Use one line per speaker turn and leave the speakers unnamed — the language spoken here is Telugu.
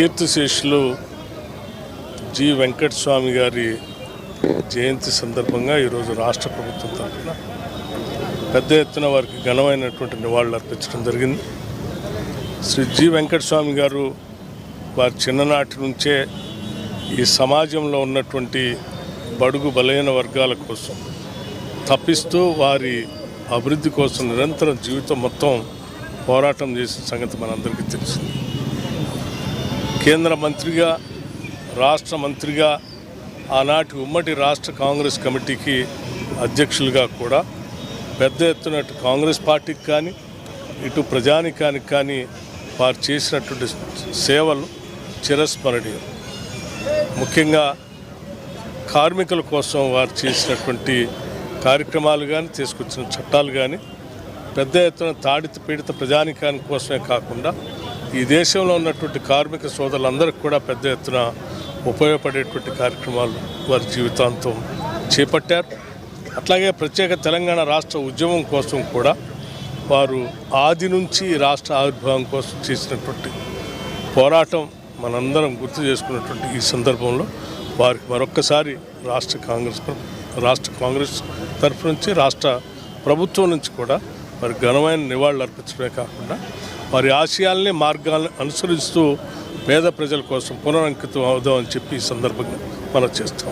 కీర్తిశేషులు జి వెంకటస్వామి గారి జయంతి సందర్భంగా ఈరోజు రాష్ట్ర ప్రభుత్వం తరఫున పెద్ద ఎత్తున వారికి ఘనమైనటువంటి నివాళులు అర్పించడం జరిగింది. శ్రీ జి వెంకటస్వామి గారు వారి చిన్ననాటి నుంచే ఈ సమాజంలో ఉన్నటువంటి బడుగు బలహీన వర్గాల కోసం తప్పిస్తూ వారి అభివృద్ధి కోసం నిరంతరం జీవితం మొత్తం పోరాటం చేసిన సంగతి మనందరికీ తెలిసింది. కేంద్ర మంత్రిగా రాష్ట్ర మంత్రిగా ఆనాటి ఉమ్మడి రాష్ట్ర కాంగ్రెస్ కమిటీకి అధ్యక్షులుగా కూడా పెద్ద ఎత్తున కాంగ్రెస్ పార్టీకి కానీ ఇటు ప్రజానికానికి కానీ వారు చేసినటువంటి సేవలు చిరస్మరణీయం. ముఖ్యంగా కార్మికుల కోసం వారు చేసినటువంటి కార్యక్రమాలు కానీ తీసుకొచ్చిన చట్టాలు కానీ పెద్ద ఎత్తున తాడిత పీడిత ప్రజానికాని కోసమే కాకుండా ఈ దేశంలో ఉన్నటువంటి కార్మిక సోదరులందరికీ కూడా పెద్ద ఎత్తున ఉపయోగపడేటువంటి కార్యక్రమాలు వారి జీవితాంతం చేపట్టారు. అట్లాగే ప్రత్యేక తెలంగాణ రాష్ట్ర ఉద్యమం కోసం కూడా వారు ఆది నుంచి రాష్ట్ర ఆవిర్భావం కోసం చేసినటువంటి పోరాటం మనందరం గుర్తు చేసుకున్నటువంటి ఈ సందర్భంలో వారికి మరొక్కసారి రాష్ట్ర కాంగ్రెస్ రాష్ట్ర కాంగ్రెస్ తరఫు నుంచి రాష్ట్ర ప్రభుత్వం నుంచి కూడా మరి ఘనమైన నివాళులు అర్పించడమే కాకుండా వారి ఆశయాల్ని మార్గాలను అనుసరిస్తూ పేద ప్రజల కోసం పునరంకితం అవుదాం అని చెప్పి ఈ సందర్భంగా మనం చేస్తాం.